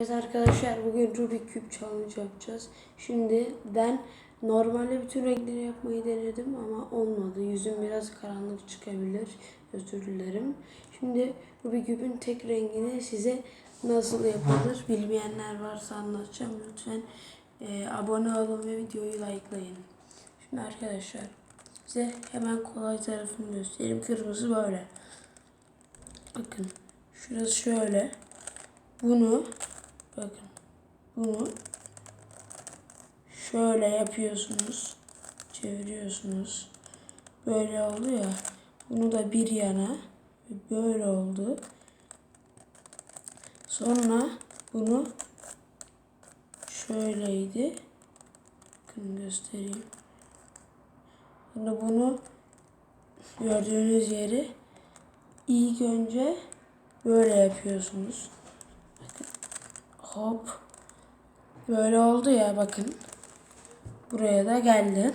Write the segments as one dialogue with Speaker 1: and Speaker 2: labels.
Speaker 1: Evet arkadaşlar bugün Rubik küp challenge yapacağız. Şimdi ben normalde bütün renkleri yapmayı denedim ama olmadı. Yüzüm biraz karanlık çıkabilir. Özür dilerim. Şimdi Rubik küpün tek rengini size nasıl yapılır bilmeyenler varsa anlatacağım. Lütfen e, abone olun ve videoyu likelayın. Şimdi arkadaşlar size hemen kolay tarafını göstereyim. Kırmızı böyle. Bakın şurası şöyle. Bunu bakın bunu şöyle yapıyorsunuz. Çeviriyorsunuz. Böyle oldu ya. Bunu da bir yana böyle oldu. Sonra bunu şöyleydi. Bakın göstereyim. Sonra bunu gördüğünüz yeri ilk önce böyle yapıyorsunuz. Hop. Böyle oldu ya bakın. Buraya da geldi.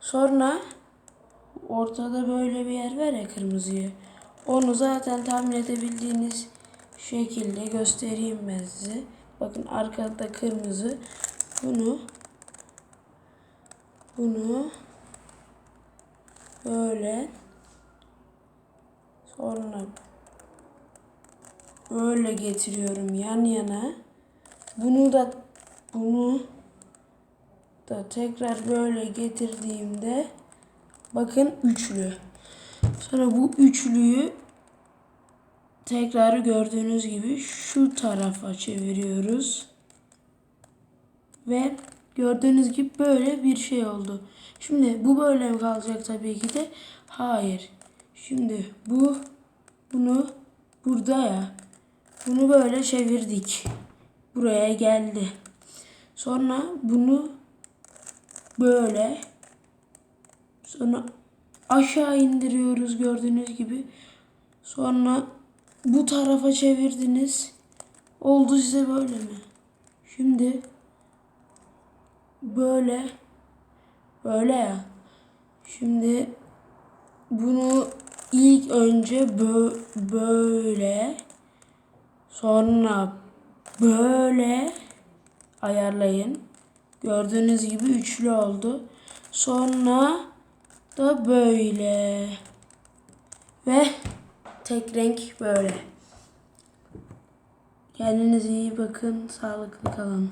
Speaker 1: Sonra ortada böyle bir yer var ya kırmızıyı. Onu zaten tahmin edebildiğiniz şekilde göstereyim ben size. Bakın arkada kırmızı. Bunu bunu böyle sonra böyle getiriyorum yan yana. Bunu da bunu da tekrar böyle getirdiğimde bakın üçlü. Sonra bu üçlüyü tekrar gördüğünüz gibi şu tarafa çeviriyoruz. Ve gördüğünüz gibi böyle bir şey oldu. Şimdi bu böyle mi kalacak tabii ki de? Hayır. Şimdi bu bunu burada ya. Bunu böyle çevirdik. Buraya geldi. Sonra bunu böyle sonra aşağı indiriyoruz gördüğünüz gibi. Sonra bu tarafa çevirdiniz. Oldu size böyle mi? Şimdi böyle böyle ya. Şimdi bunu ilk önce bö böyle sonra böyle ayarlayın. Gördüğünüz gibi üçlü oldu. Sonra da böyle. Ve tek renk böyle. Kendinize iyi bakın. Sağlıklı kalın.